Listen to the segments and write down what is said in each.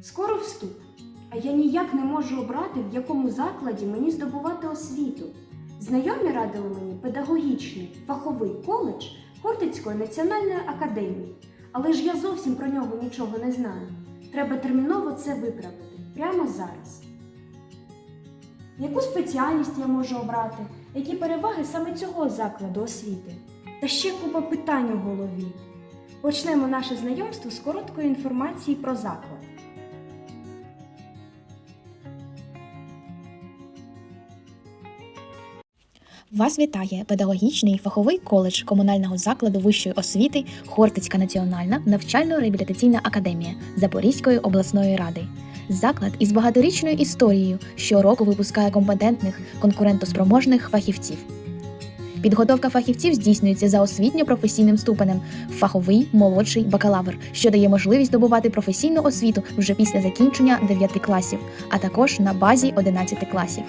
Скоро вступ, а я ніяк не можу обрати, в якому закладі мені здобувати освіту. Знайомі радили мені педагогічний фаховий коледж Хортицької національної академії, але ж я зовсім про нього нічого не знаю. Треба терміново це виправити прямо зараз. Яку спеціальність я можу обрати? Які переваги саме цього закладу освіти? Та ще купа питань у голові. Почнемо наше знайомство з короткої інформації про заклад. Вас вітає педагогічний фаховий коледж комунального закладу вищої освіти Хортицька національна навчально-реабілітаційна академія Запорізької обласної ради. Заклад із багаторічною історією щороку випускає компетентних конкурентоспроможних фахівців. Підготовка фахівців здійснюється за освітньо-професійним ступенем фаховий молодший бакалавр, що дає можливість добувати професійну освіту вже після закінчення 9 класів, а також на базі 11 класів.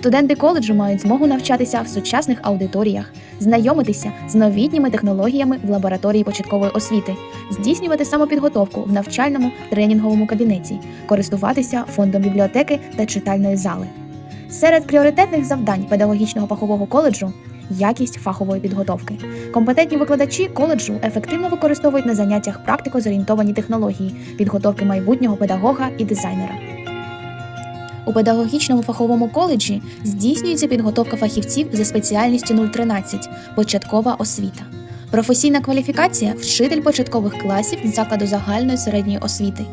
Студенти коледжу мають змогу навчатися в сучасних аудиторіях, знайомитися з новітніми технологіями в лабораторії початкової освіти, здійснювати самопідготовку в навчальному тренінговому кабінеті, користуватися фондом бібліотеки та читальної зали. Серед пріоритетних завдань педагогічного фахового коледжу якість фахової підготовки. Компетентні викладачі коледжу ефективно використовують на заняттях практико-зорієнтовані технології підготовки майбутнього педагога і дизайнера. У педагогічному фаховому коледжі здійснюється підготовка фахівців за спеціальністю 013 початкова освіта. Професійна кваліфікація вчитель початкових класів закладу загальної середньої освіти.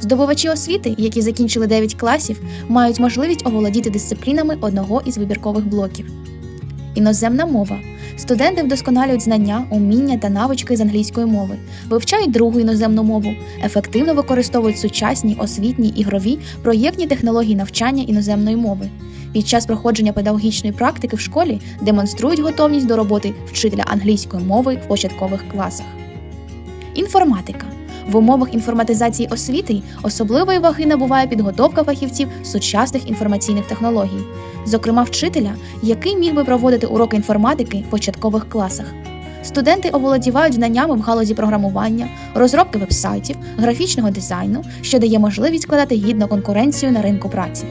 Здобувачі освіти, які закінчили 9 класів, мають можливість оволодіти дисциплінами одного із вибіркових блоків. Іноземна мова. Студенти вдосконалюють знання, уміння та навички з англійської мови, вивчають другу іноземну мову, ефективно використовують сучасні освітні ігрові проєктні технології навчання іноземної мови. Під час проходження педагогічної практики в школі демонструють готовність до роботи вчителя англійської мови в початкових класах. Інформатика. В умовах інформатизації освіти особливої ваги набуває підготовка фахівців сучасних інформаційних технологій, зокрема вчителя, який міг би проводити уроки інформатики в початкових класах. Студенти оволодівають знаннями в галузі програмування, розробки вебсайтів, графічного дизайну, що дає можливість складати гідну конкуренцію на ринку праці.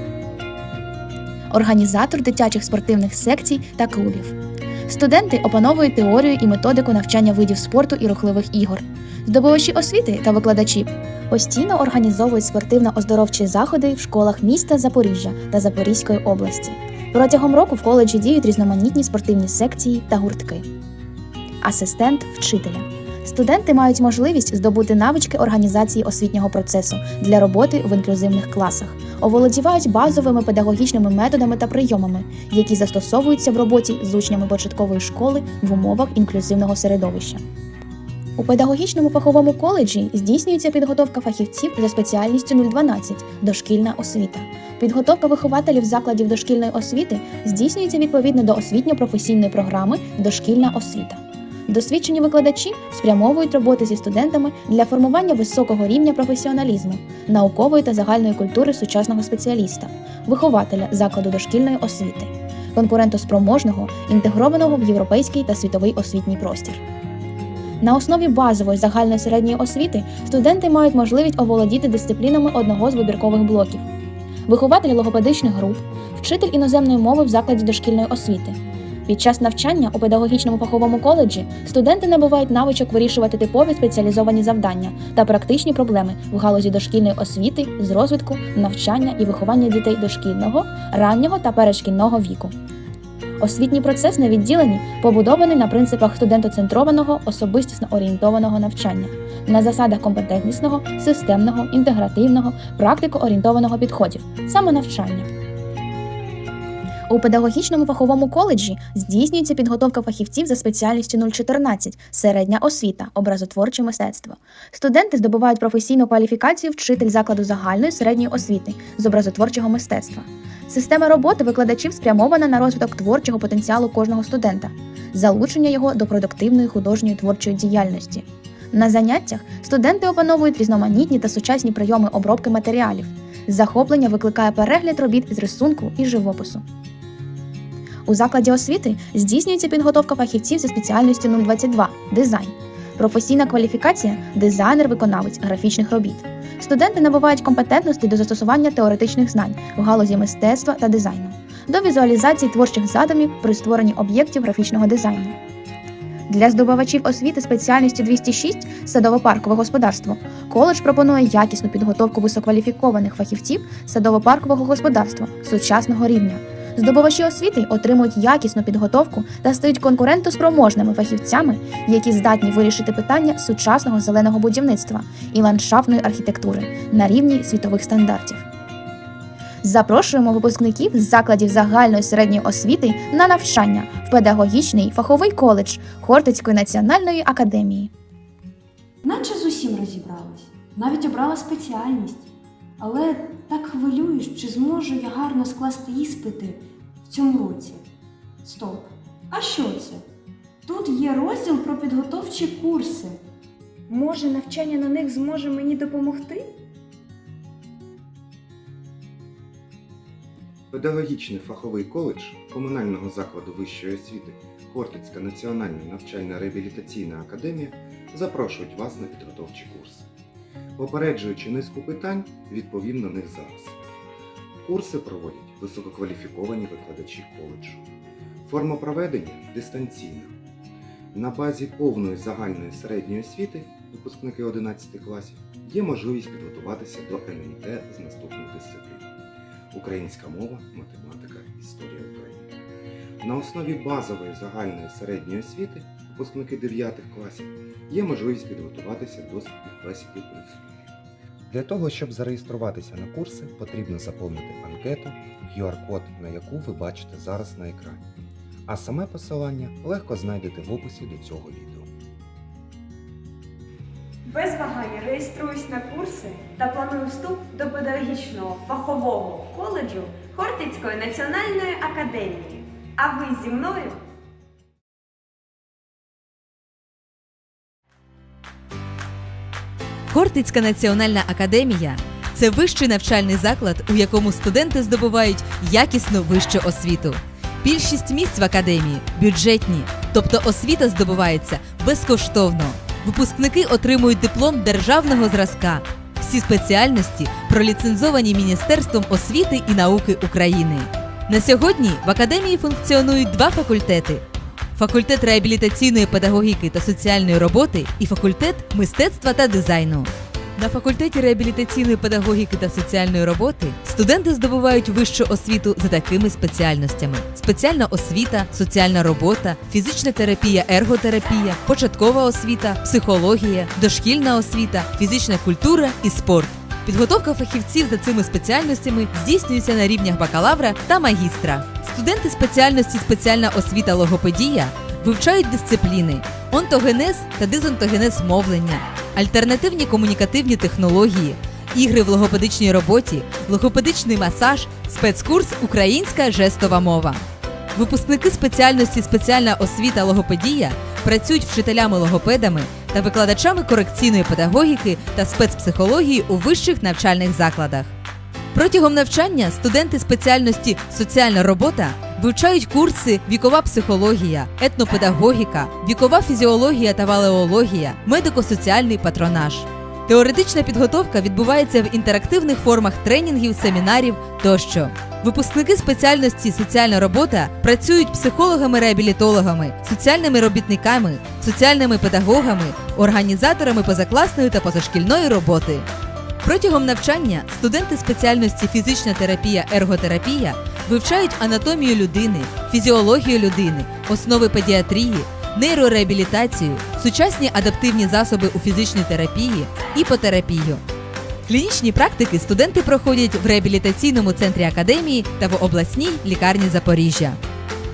Організатор дитячих спортивних секцій та клубів. Студенти опановують теорію і методику навчання видів спорту і рухливих ігор. Здобувачі освіти та викладачі постійно організовують спортивно-оздоровчі заходи в школах міста Запоріжжя та Запорізької області. Протягом року в коледжі діють різноманітні спортивні секції та гуртки. Асистент вчителя. Студенти мають можливість здобути навички організації освітнього процесу для роботи в інклюзивних класах, оволодівають базовими педагогічними методами та прийомами, які застосовуються в роботі з учнями початкової школи в умовах інклюзивного середовища. У педагогічному фаховому коледжі здійснюється підготовка фахівців за спеціальністю 012 дошкільна освіта. Підготовка вихователів закладів дошкільної освіти здійснюється відповідно до освітньо-професійної програми Дошкільна освіта. Досвідчені викладачі спрямовують роботи зі студентами для формування високого рівня професіоналізму, наукової та загальної культури сучасного спеціаліста, вихователя закладу дошкільної освіти, конкурентоспроможного, інтегрованого в європейський та світовий освітній простір. На основі базової загальної середньої освіти студенти мають можливість оволодіти дисциплінами одного з вибіркових блоків: вихователь логопедичних груп, вчитель іноземної мови в закладі дошкільної освіти. Під час навчання у педагогічному фаховому коледжі студенти набувають навичок вирішувати типові спеціалізовані завдання та практичні проблеми в галузі дошкільної освіти з розвитку, навчання і виховання дітей дошкільного, раннього та перешкільного віку. Освітній процес на відділенні побудований на принципах студентоцентрованого, особистісно орієнтованого навчання, на засадах компетентнісного, системного, інтегративного, практико-орієнтованого підходів, самонавчання. У педагогічному фаховому коледжі здійснюється підготовка фахівців за спеціальністю 014 середня освіта, образотворче мистецтво. Студенти здобувають професійну кваліфікацію вчитель закладу загальної середньої освіти з образотворчого мистецтва. Система роботи викладачів спрямована на розвиток творчого потенціалу кожного студента, залучення його до продуктивної художньої творчої діяльності. На заняттях студенти опановують різноманітні та сучасні прийоми обробки матеріалів. Захоплення викликає перегляд робіт з рисунку і живопису. У закладі освіти здійснюється підготовка фахівців за спеціальністю 022 дизайн, професійна кваліфікація дизайнер-виконавець графічних робіт. Студенти набувають компетентності до застосування теоретичних знань в галузі мистецтва та дизайну, до візуалізації творчих задумів при створенні об'єктів графічного дизайну. Для здобувачів освіти спеціальністю 206 садово-паркове господарство коледж пропонує якісну підготовку висококваліфікованих фахівців садово-паркового господарства сучасного рівня. Здобувачі освіти отримують якісну підготовку та стають конкурентоспроможними фахівцями, які здатні вирішити питання сучасного зеленого будівництва і ландшафтної архітектури на рівні світових стандартів. Запрошуємо випускників з закладів загальної середньої освіти на навчання в педагогічний фаховий коледж Хортицької національної академії. Наче з усім розібралась, навіть обрала спеціальність. Але так хвилююсь, чи зможу я гарно скласти іспити в цьому році. Стоп. А що це? Тут є розділ про підготовчі курси. Може, навчання на них зможе мені допомогти? Педагогічний фаховий коледж комунального закладу вищої освіти Хортицька національна навчальна реабілітаційна академія запрошують вас на підготовчі курси. Попереджуючи низку питань, відповім на них зараз. Курси проводять висококваліфіковані викладачі коледжу. Форма проведення дистанційна. На базі повної загальної середньої освіти, випускники 11 класів, є можливість підготуватися до НМТ з наступних дисциплін українська мова, математика, історія України. На основі базової загальної середньої освіти випускники 9 класів є можливість підготуватися до співбесіди при. Для того, щоб зареєструватися на курси, потрібно заповнити анкету, QR-код на яку ви бачите зараз на екрані. А саме посилання легко знайдете в описі до цього відео. Без вагання реєструюсь на курси та планую вступ до педагогічного фахового коледжу Хортицької національної академії. А ви зі мною? Хортицька національна академія це вищий навчальний заклад, у якому студенти здобувають якісну вищу освіту. Більшість місць в академії бюджетні, тобто освіта здобувається безкоштовно. Випускники отримують диплом державного зразка. Всі спеціальності проліцензовані Міністерством освіти і науки України. На сьогодні в академії функціонують два факультети: факультет реабілітаційної педагогіки та соціальної роботи і факультет мистецтва та дизайну. На факультеті реабілітаційної педагогіки та соціальної роботи студенти здобувають вищу освіту за такими спеціальностями: спеціальна освіта, соціальна робота, фізична терапія, ерготерапія, початкова освіта, психологія, дошкільна освіта, фізична культура і спорт. Підготовка фахівців за цими спеціальностями здійснюється на рівнях бакалавра та магістра. Студенти спеціальності спеціальна освіта логопедія вивчають дисципліни онтогенез та дизонтогенез мовлення, альтернативні комунікативні технології, ігри в логопедичній роботі, логопедичний масаж, спецкурс Українська жестова мова. Випускники спеціальності спеціальна освіта логопедія працюють вчителями-логопедами та викладачами корекційної педагогіки та спецпсихології у вищих навчальних закладах. Протягом навчання студенти спеціальності соціальна робота вивчають курси вікова психологія, етнопедагогіка, вікова фізіологія та валеологія, медико-соціальний патронаж. Теоретична підготовка відбувається в інтерактивних формах тренінгів, семінарів тощо. Випускники спеціальності соціальна робота працюють психологами-реабілітологами, соціальними робітниками, соціальними педагогами, організаторами позакласної та позашкільної роботи. Протягом навчання студенти спеціальності фізична терапія, ерготерапія вивчають анатомію людини, фізіологію людини, основи педіатрії, нейрореабілітацію, сучасні адаптивні засоби у фізичній терапії, іпотерапію. Клінічні практики студенти проходять в реабілітаційному центрі академії та в обласній лікарні Запоріжжя.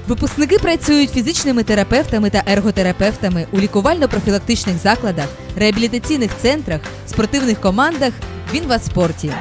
Випускники працюють фізичними терапевтами та ерготерапевтами у лікувально-профілактичних закладах, реабілітаційних центрах, спортивних командах в інваспорті.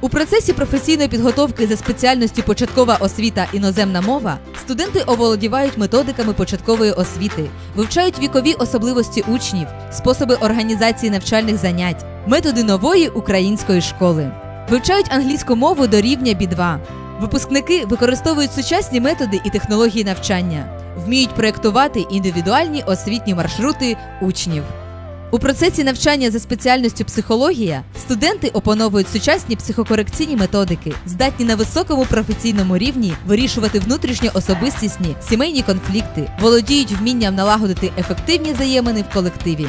У процесі професійної підготовки за спеціальністю початкова освіта іноземна мова студенти оволодівають методиками початкової освіти, вивчають вікові особливості учнів, способи організації навчальних занять, методи нової української школи, вивчають англійську мову до рівня B2. Випускники використовують сучасні методи і технології навчання, вміють проєктувати індивідуальні освітні маршрути учнів. У процесі навчання за спеціальністю психологія студенти опановують сучасні психокорекційні методики, здатні на високому професійному рівні вирішувати внутрішньоособистісні сімейні конфлікти, володіють вмінням налагодити ефективні взаємини в колективі.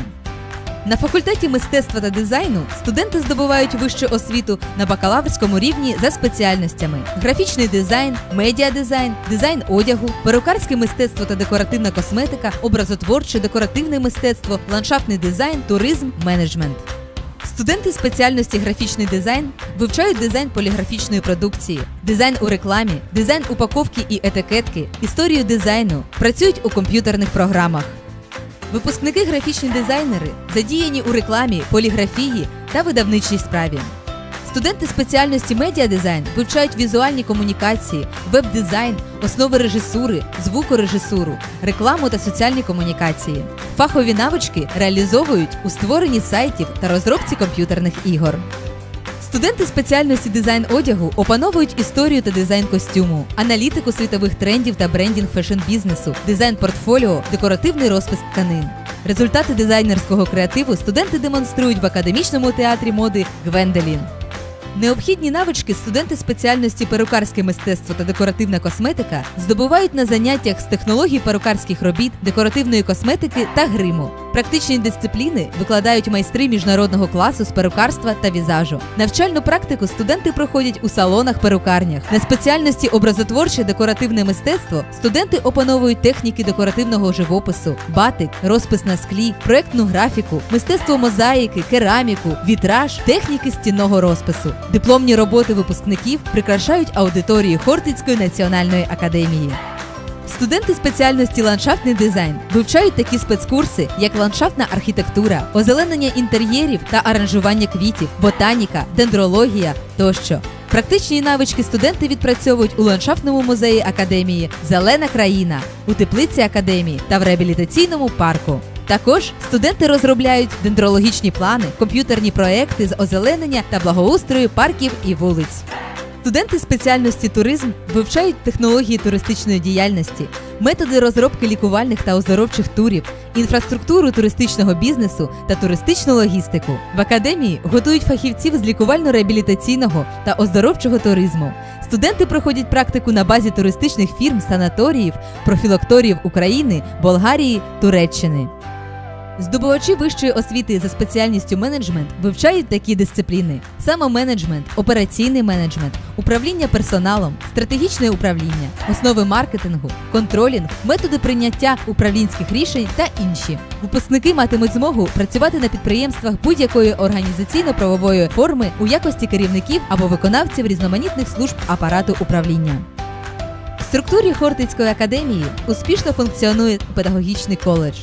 На факультеті мистецтва та дизайну студенти здобувають вищу освіту на бакалаврському рівні за спеціальностями: графічний дизайн, медіадизайн, дизайн одягу, перукарське мистецтво та декоративна косметика, образотворче, декоративне мистецтво, ландшафтний дизайн, туризм, менеджмент. Студенти спеціальності графічний дизайн вивчають дизайн поліграфічної продукції, дизайн у рекламі, дизайн упаковки і етикетки, історію дизайну, працюють у комп'ютерних програмах. Випускники графічні дизайнери задіяні у рекламі, поліграфії та видавничій справі. Студенти спеціальності медіадизайн вивчають візуальні комунікації, веб-дизайн, основи режисури, звукорежисуру, рекламу та соціальні комунікації. Фахові навички реалізовують у створенні сайтів та розробці комп'ютерних ігор. Студенти спеціальності дизайн одягу опановують історію та дизайн костюму, аналітику світових трендів та брендінг фешн-бізнесу, дизайн портфоліо, декоративний розпис тканин. Результати дизайнерського креативу студенти демонструють в академічному театрі моди Гвенделін. Необхідні навички студенти спеціальності перукарське мистецтво та декоративна косметика здобувають на заняттях з технологій перукарських робіт, декоративної косметики та гриму. Практичні дисципліни викладають майстри міжнародного класу з перукарства та візажу. Навчальну практику студенти проходять у салонах-перукарнях. На спеціальності образотворче декоративне мистецтво студенти опановують техніки декоративного живопису, батик, розпис на склі, проектну графіку, мистецтво мозаїки, кераміку, вітраж, техніки стінного розпису. Дипломні роботи випускників прикрашають аудиторії Хортицької національної академії. Студенти спеціальності ландшафтний дизайн вивчають такі спецкурси, як ландшафтна архітектура, озеленення інтер'єрів та аранжування квітів, ботаніка, дендрологія тощо. Практичні навички студенти відпрацьовують у ландшафтному музеї академії Зелена країна, у теплиці академії та в реабілітаційному парку. Також студенти розробляють дендрологічні плани, комп'ютерні проекти з озеленення та благоустрою парків і вулиць. Студенти спеціальності туризм вивчають технології туристичної діяльності, методи розробки лікувальних та оздоровчих турів, інфраструктуру туристичного бізнесу та туристичну логістику. В академії готують фахівців з лікувально-реабілітаційного та оздоровчого туризму. Студенти проходять практику на базі туристичних фірм, санаторіїв, профілакторіїв України, Болгарії, Туреччини. Здобувачі вищої освіти за спеціальністю менеджмент вивчають такі дисципліни: самоменеджмент, операційний менеджмент, управління персоналом, стратегічне управління, основи маркетингу, контролінг, методи прийняття управлінських рішень та інші. Випускники матимуть змогу працювати на підприємствах будь-якої організаційно-правової форми у якості керівників або виконавців різноманітних служб апарату управління. В структурі Хортицької академії успішно функціонує педагогічний коледж.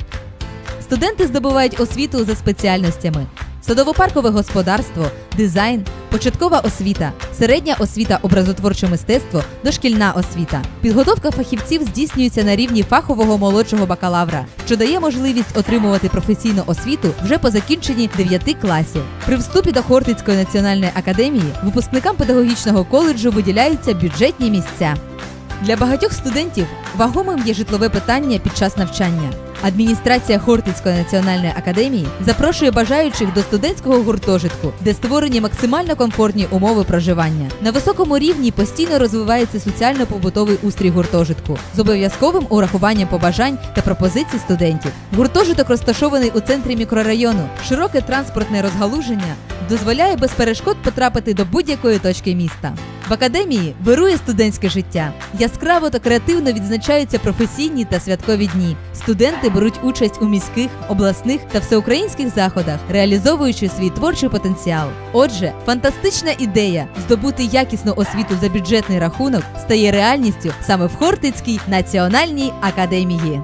Студенти здобувають освіту за спеціальностями: садово-паркове господарство, дизайн, початкова освіта, середня освіта образотворче мистецтво, дошкільна освіта. Підготовка фахівців здійснюється на рівні фахового молодшого бакалавра, що дає можливість отримувати професійну освіту вже по закінченні 9 класів. При вступі до Хортицької національної академії випускникам педагогічного коледжу виділяються бюджетні місця. Для багатьох студентів вагомим є житлове питання під час навчання. Адміністрація Хортицької національної академії запрошує бажаючих до студентського гуртожитку, де створені максимально комфортні умови проживання. На високому рівні постійно розвивається соціально-побутовий устрій гуртожитку з обов'язковим урахуванням побажань та пропозицій студентів. Гуртожиток розташований у центрі мікрорайону. Широке транспортне розгалуження дозволяє без перешкод потрапити до будь-якої точки міста. В академії вирує студентське життя. Яскраво та креативно відзначаються професійні та святкові дні. Студенти беруть участь у міських, обласних та всеукраїнських заходах, реалізовуючи свій творчий потенціал. Отже, фантастична ідея здобути якісну освіту за бюджетний рахунок стає реальністю саме в Хортицькій національній академії.